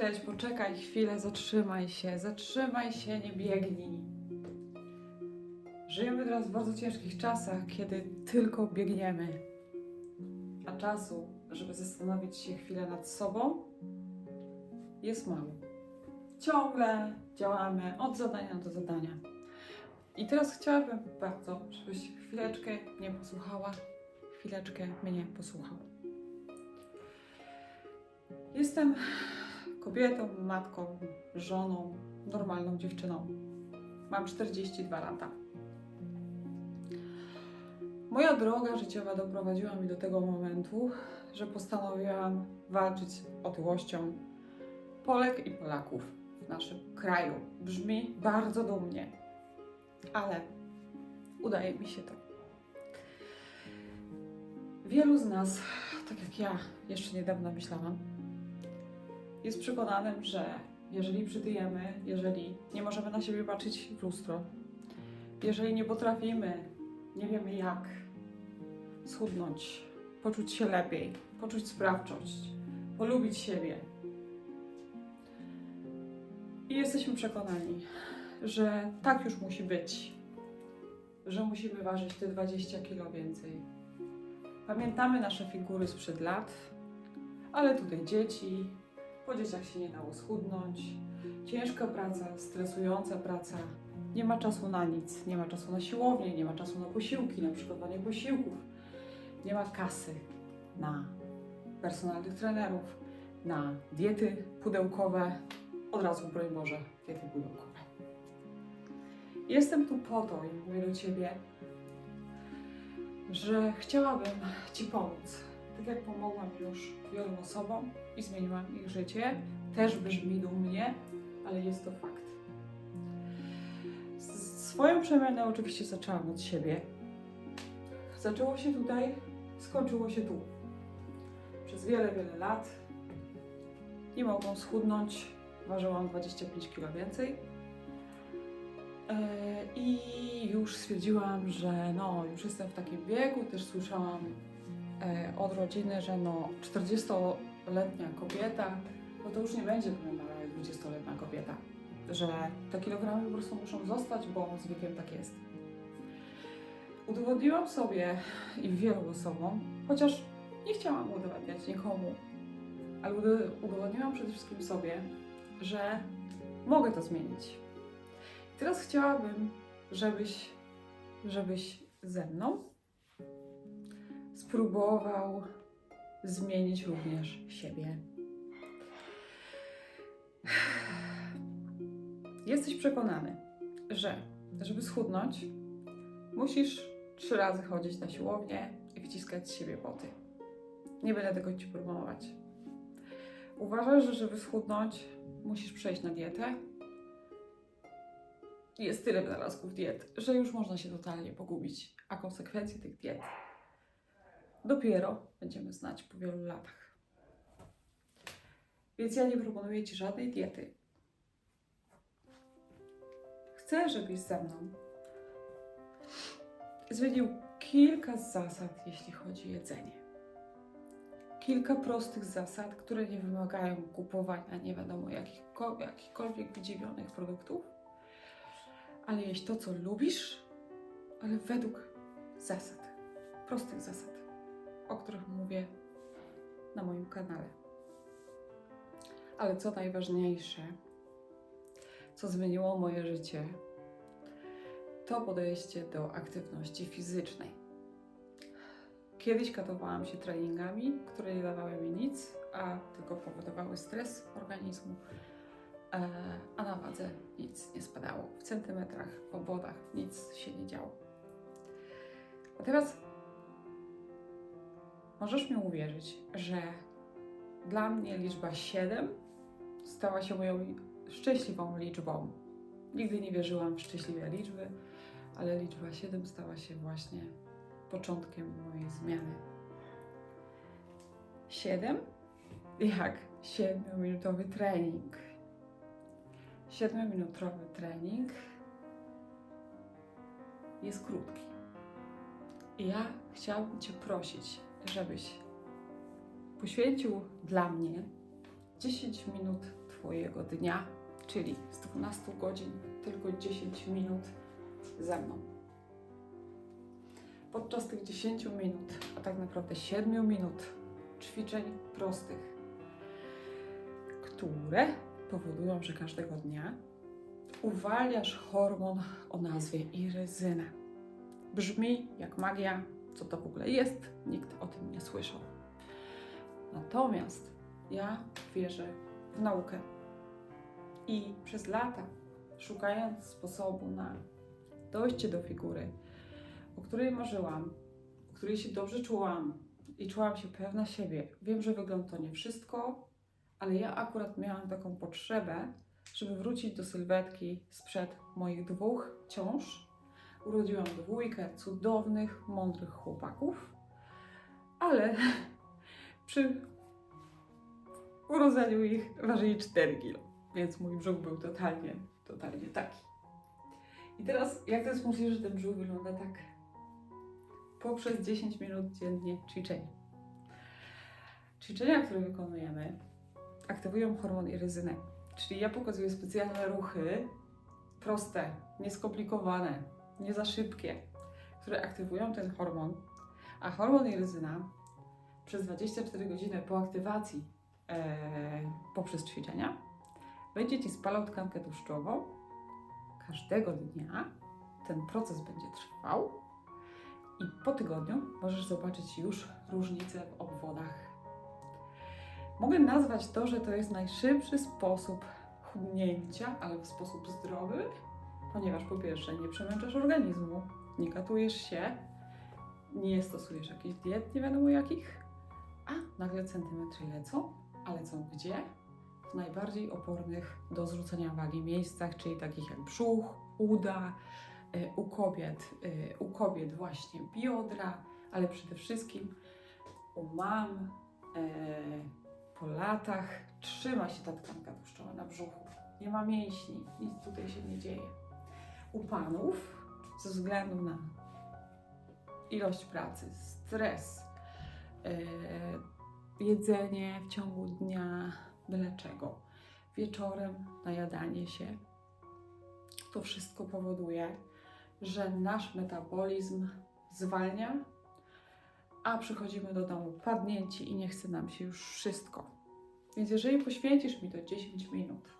Cześć, poczekaj chwilę, zatrzymaj się, zatrzymaj się, nie biegnij. Żyjemy teraz w bardzo ciężkich czasach, kiedy tylko biegniemy. A czasu, żeby zastanowić się chwilę nad sobą, jest mało. Ciągle działamy od zadania do zadania. I teraz chciałabym bardzo, żebyś chwileczkę mnie posłuchała, chwileczkę mnie posłuchał. Jestem kobietą, matką, żoną, normalną dziewczyną. Mam 42 lata. Moja droga życiowa doprowadziła mnie do tego momentu, że postanowiłam walczyć z otyłością Polek i Polaków w naszym kraju. Brzmi bardzo dumnie, ale udaje mi się to. Wielu z nas, tak jak ja jeszcze niedawno myślałam, jest przekonanym, że jeżeli przytyjemy, jeżeli nie możemy na siebie patrzeć w lustro, jeżeli nie potrafimy, nie wiemy jak schudnąć, poczuć się lepiej, poczuć sprawczość, polubić siebie. I jesteśmy przekonani, że tak już musi być, że musimy ważyć te 20 kilo więcej. Pamiętamy nasze figury sprzed lat, ale tutaj dzieci, po dzieciach się nie dało schudnąć. Ciężka praca, stresująca praca. Nie ma czasu na nic. Nie ma czasu na siłownię, nie ma czasu na posiłki, na przygotowanie posiłków. Nie ma kasy na personalnych trenerów, na diety pudełkowe. Od razu, broń Boże, diety pudełkowe. Jestem tu po to i mówię do Ciebie, że chciałabym Ci pomóc. Tak jak pomogłam już wielu osobom i zmieniłam ich życie, też brzmi dumnie, ale jest to fakt. Swoją przemianę oczywiście zaczęłam od siebie. Zaczęło się tutaj, skończyło się tu. Przez wiele, wiele lat nie mogłam schudnąć, ważyłam 25 kg więcej. E, I już stwierdziłam, że no, już jestem w takim wieku, też słyszałam od rodziny, że no 40-letnia kobieta, no to już nie będzie wyglądała jak 20-letnia kobieta. Że te kilogramy po prostu muszą zostać, bo z wiekiem tak jest. Udowodniłam sobie i wielu osobom, chociaż nie chciałam udowadniać nikomu, ale udo- udowodniłam przede wszystkim sobie, że mogę to zmienić. Teraz chciałabym, żebyś, żebyś ze mną spróbował zmienić również siebie. Jesteś przekonany, że żeby schudnąć, musisz trzy razy chodzić na siłownię i wciskać z siebie poty. Nie będę tego ci proponować. Uważasz, że żeby schudnąć, musisz przejść na dietę? Jest tyle wynalazków diet, że już można się totalnie pogubić, a konsekwencje tych diet dopiero będziemy znać po wielu latach. Więc ja nie proponuję Ci żadnej diety. Chcę, żebyś ze mną zmienił kilka zasad, jeśli chodzi o jedzenie. Kilka prostych zasad, które nie wymagają kupowania nie wiadomo jakiko, jakichkolwiek wydziwionych produktów, ale jeść to, co lubisz, ale według zasad, prostych zasad o których mówię na moim kanale. Ale co najważniejsze, co zmieniło moje życie, to podejście do aktywności fizycznej. Kiedyś katowałam się treningami, które nie dawały mi nic, a tylko powodowały stres organizmu, e, a na wadze nic nie spadało. W centymetrach, w obwodach nic się nie działo. A teraz Możesz mi uwierzyć, że dla mnie liczba 7 stała się moją szczęśliwą liczbą. Nigdy nie wierzyłam w szczęśliwe liczby, ale liczba 7 stała się właśnie początkiem mojej zmiany. 7 jak 7-minutowy trening. 7-minutowy trening jest krótki. I ja chciałabym Cię prosić, żebyś poświęcił dla mnie 10 minut Twojego dnia, czyli z 12 godzin tylko 10 minut ze mną. Podczas tych 10 minut, a tak naprawdę 7 minut ćwiczeń prostych, które powodują, że każdego dnia uwalniasz hormon o nazwie iryzyna. Brzmi jak magia, co to w ogóle jest, nikt o tym nie słyszał. Natomiast ja wierzę w naukę i przez lata, szukając sposobu na dojście do figury, o której marzyłam, o której się dobrze czułam i czułam się pewna siebie. Wiem, że wygląda to nie wszystko, ale ja akurat miałam taką potrzebę, żeby wrócić do sylwetki sprzed moich dwóch ciąż. Urodziłam dwójkę cudownych, mądrych chłopaków, ale przy urodzeniu ich ważyli 4 kg, więc mój brzuch był totalnie, totalnie taki. I teraz, jak to jest możliwe, że ten brzuch wygląda tak? Poprzez 10 minut dziennie ćwiczeń. Ćwiczenia, które wykonujemy, aktywują hormon iryzynę. Czyli ja pokazuję specjalne ruchy, proste, nieskomplikowane, nie za szybkie, które aktywują ten hormon, a hormon iryzyna przez 24 godziny po aktywacji e, poprzez ćwiczenia będzie Ci spalał tkankę tłuszczową. Każdego dnia ten proces będzie trwał i po tygodniu możesz zobaczyć już różnicę w obwodach Mogę nazwać to, że to jest najszybszy sposób chudnięcia, ale w sposób zdrowy, ponieważ po pierwsze nie przemęczasz organizmu, nie katujesz się, nie stosujesz jakichś diet, nie wiadomo jakich, a nagle centymetry lecą, a lecą gdzie? W najbardziej opornych do zrzucenia wagi miejscach, czyli takich jak brzuch, uda, y, u kobiet, y, u kobiet właśnie biodra, ale przede wszystkim u mam, y, po latach trzyma się ta tkanka tłuszczowa na brzuchu. Nie ma mięśni, nic tutaj się nie dzieje. U panów, ze względu na ilość pracy, stres, yy, jedzenie w ciągu dnia, byle czego, wieczorem najadanie się, to wszystko powoduje, że nasz metabolizm zwalnia, a przychodzimy do domu padnięci i nie chce nam się już wszystko. Więc jeżeli poświęcisz mi to 10 minut,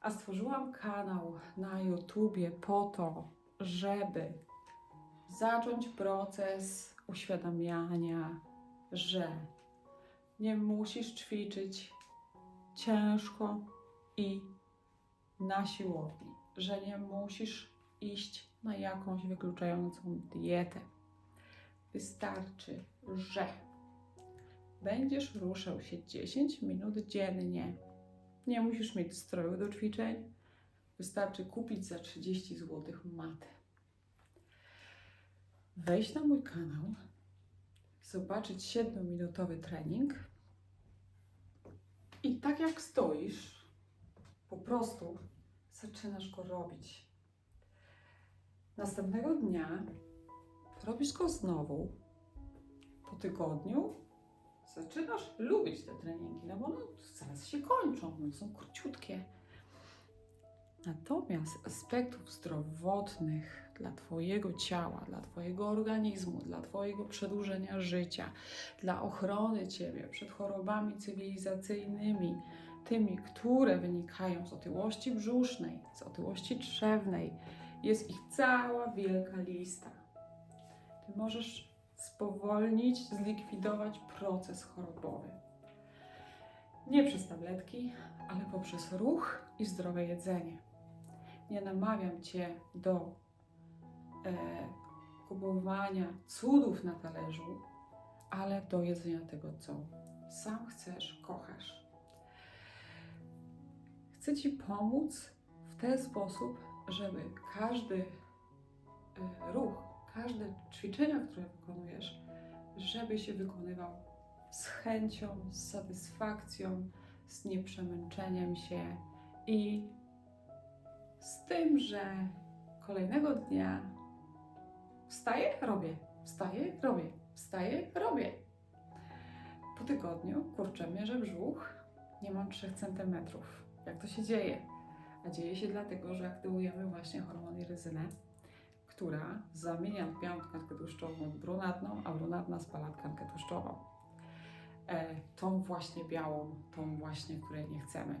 a stworzyłam kanał na YouTubie po to, żeby zacząć proces uświadamiania, że nie musisz ćwiczyć ciężko i na siłowni, że nie musisz iść na jakąś wykluczającą dietę Wystarczy, że będziesz ruszał się 10 minut dziennie. Nie musisz mieć stroju do ćwiczeń. Wystarczy kupić za 30 zł matę. Wejść na mój kanał, zobaczyć 7-minutowy trening i tak jak stoisz, po prostu zaczynasz go robić. Następnego dnia robisz go znowu po tygodniu, zaczynasz lubić te treningi, no bo no, zaraz się kończą, no, są króciutkie. Natomiast aspektów zdrowotnych dla Twojego ciała, dla Twojego organizmu, dla Twojego przedłużenia życia, dla ochrony Ciebie przed chorobami cywilizacyjnymi, tymi, które wynikają z otyłości brzusznej, z otyłości trzewnej, jest ich cała wielka lista. Ty możesz spowolnić, zlikwidować proces chorobowy. Nie przez tabletki, ale poprzez ruch i zdrowe jedzenie. Nie namawiam Cię do e, kupowania cudów na talerzu, ale do jedzenia tego, co sam chcesz, kochasz. Chcę Ci pomóc w ten sposób, żeby każdy e, ruch, każde ćwiczenia, które wykonujesz, żeby się wykonywał z chęcią, z satysfakcją, z nieprzemęczeniem się i z tym, że kolejnego dnia wstaję, robię, wstaję, robię, wstaję, robię. Po tygodniu kurczę mierzę brzuch nie mam 3 centymetrów. Jak to się dzieje? A dzieje się dlatego, że aktywujemy właśnie hormon iryzynę, która zamienia białą tkankę tłuszczową w brunatną, a brunatna spala tkankę tłuszczową. E, tą właśnie białą, tą właśnie, której nie chcemy.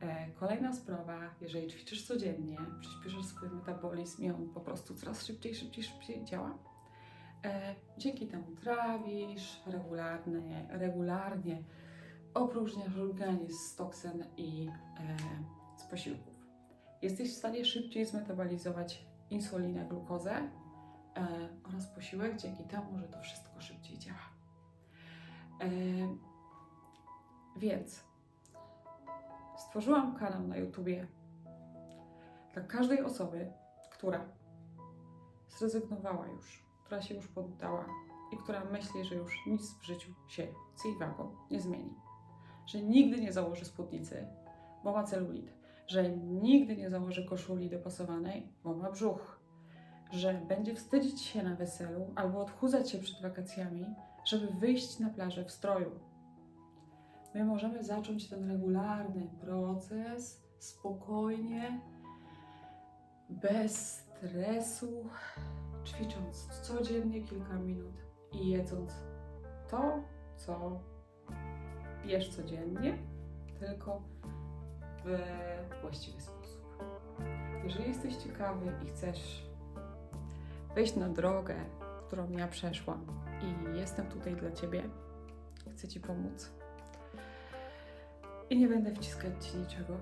E, kolejna sprawa, jeżeli ćwiczysz codziennie, przyspieszasz swój metabolizm i on po prostu coraz szybciej, szybciej, szybciej działa, e, dzięki temu trawisz regularnie, regularnie opróżniasz organizm z toksyn i e, z posiłków. Jesteś w stanie szybciej zmetabolizować insulinę, glukozę e, oraz posiłek dzięki temu, że to wszystko szybciej działa. E, więc stworzyłam kanał na YouTubie dla każdej osoby, która zrezygnowała już, która się już poddała i która myśli, że już nic w życiu się z jej wagą nie zmieni. Że nigdy nie założy spódnicy, bo ma celulit. Że nigdy nie założy koszuli dopasowanej, bo ma brzuch. Że będzie wstydzić się na weselu albo odchudzać się przed wakacjami, żeby wyjść na plażę w stroju. My możemy zacząć ten regularny proces spokojnie, bez stresu, ćwicząc codziennie kilka minut i jedząc to, co jesz codziennie, tylko w właściwy sposób. Jeżeli jesteś ciekawy i chcesz wejść na drogę, którą ja przeszłam i jestem tutaj dla Ciebie, chcę Ci pomóc. I nie będę wciskać Ci niczego,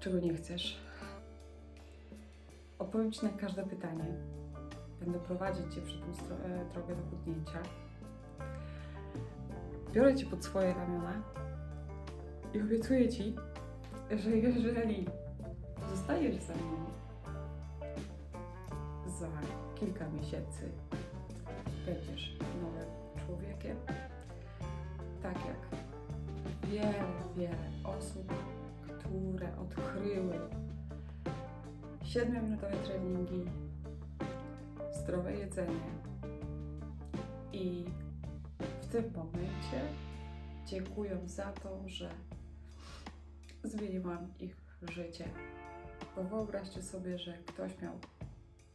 czego nie chcesz. Odpowiem Ci na każde pytanie. Będę prowadzić Cię przez tą e, drogę do chudnięcia. Biorę Cię pod swoje ramiona i obiecuję Ci, że jeżeli zostajesz ze mną za kilka miesięcy, będziesz nowym człowiekiem, tak jak wiele, wiele osób, które odkryły 7-minutowe treningi, zdrowe jedzenie i w tym momencie dziękują za to, że zmieniłam ich życie. Bo wyobraźcie sobie, że ktoś miał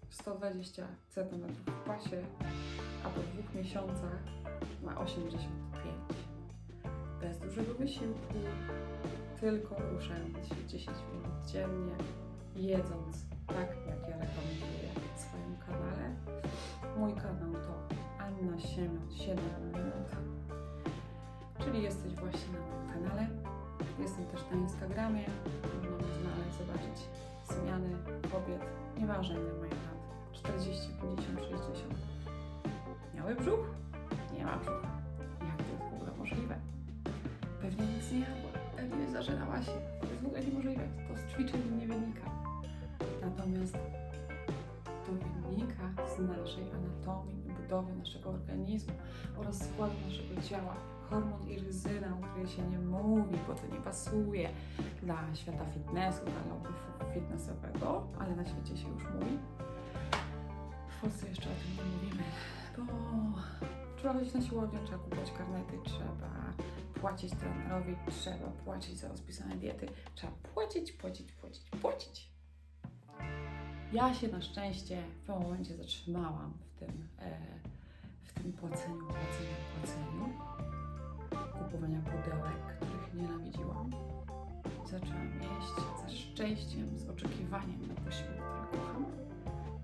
120 cm w pasie, a po dwóch miesiącach ma 85. Bez dużego wysiłku, tylko ruszając się 10 minut dziennie, jedząc tak, jak ja rekomenduję w swoim kanale. Mój kanał to Anna Siemiot 7 minut, czyli jesteś właśnie na moim kanale. Jestem też na Instagramie, można mnie znaleźć, zobaczyć zmiany kobiet, nieważne ile mają lat, 40, 50, 60. Miały brzuch? Nie ma brzucha. Jak to jest w ogóle możliwe? Pewnie nic nie jadła, pewnie zażynała się. To jest w ogóle niemożliwe, to z ćwiczeń nie wynika. Natomiast to wynika z naszej anatomii, budowy naszego organizmu oraz składu naszego ciała. Hormon iryzyna, o której się nie mówi, bo to nie pasuje dla świata fitnessu, dla lobby fitnessowego, ale na świecie się już mówi. W Polsce jeszcze o tym nie mówimy, bo trzeba chodzić na siłownię, trzeba kupować karnety, trzeba płacić trenerowi, trzeba płacić za rozpisane diety, trzeba płacić, płacić, płacić, płacić. Ja się na szczęście w pewnym momencie zatrzymałam w tym, e, w tym płaceniu, płaceniu, płaceniu, kupowania pudełek, których nienawidziłam. Zaczęłam jeść ze szczęściem, z oczekiwaniem na posiłek, który kocham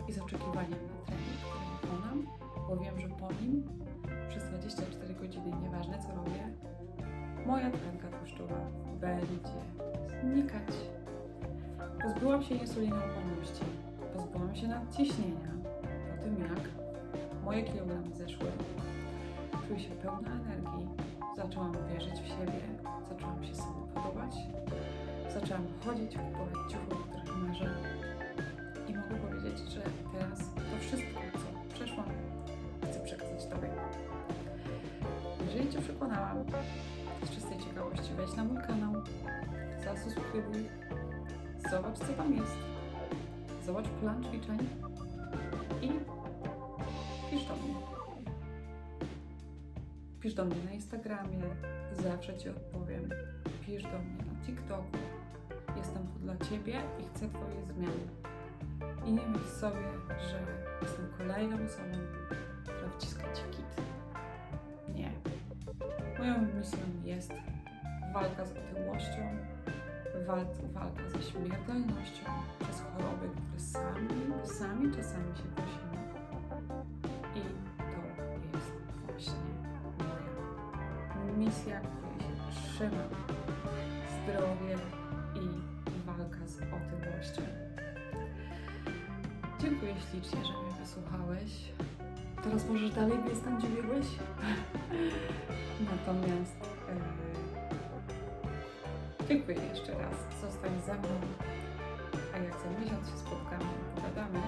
i z oczekiwaniem na trening, który wykonam, bo wiem, że po nim przez 24 godziny, nieważne co robię, moja tkanka tłuszczowa będzie znikać. Pozbyłam się insulinooporności, pozbyłam się nadciśnienia po tym, jak moje kilogramy zeszły. Czuję się pełna energii, zaczęłam wierzyć w siebie, zaczęłam się sobie podobać, zaczęłam chodzić, kupować ciuchy, o których marzę i mogę powiedzieć, że teraz to wszystko, co przeszłam, chcę przekazać Tobie. Jeżeli Cię przekonałam, z czystej ciekawości wejdź na mój kanał, zasubskrybuj, zobacz co tam jest, zobacz plan ćwiczeń i pisz do mnie. Pisz do mnie na Instagramie, zawsze Ci odpowiem. Pisz do mnie na TikToku. Jestem tu dla Ciebie i chcę Twojej zmiany. I nie myśl sobie, że jestem kolejną osobą, która wciska Ci kit. Nie. Moją misją jest walka z otyłością, wal- walka ze śmiertelnością przez choroby, które sami, sami czasami się prosimy. Trzymam. Zdrowie i walka z otyłością. Dziękuję ślicznie, że mnie wysłuchałeś. Teraz możesz dalej biec tam, gdzie biegłeś? Natomiast e, dziękuję jeszcze raz. Zostań ze mną. A jak za miesiąc się spotkamy pogadamy,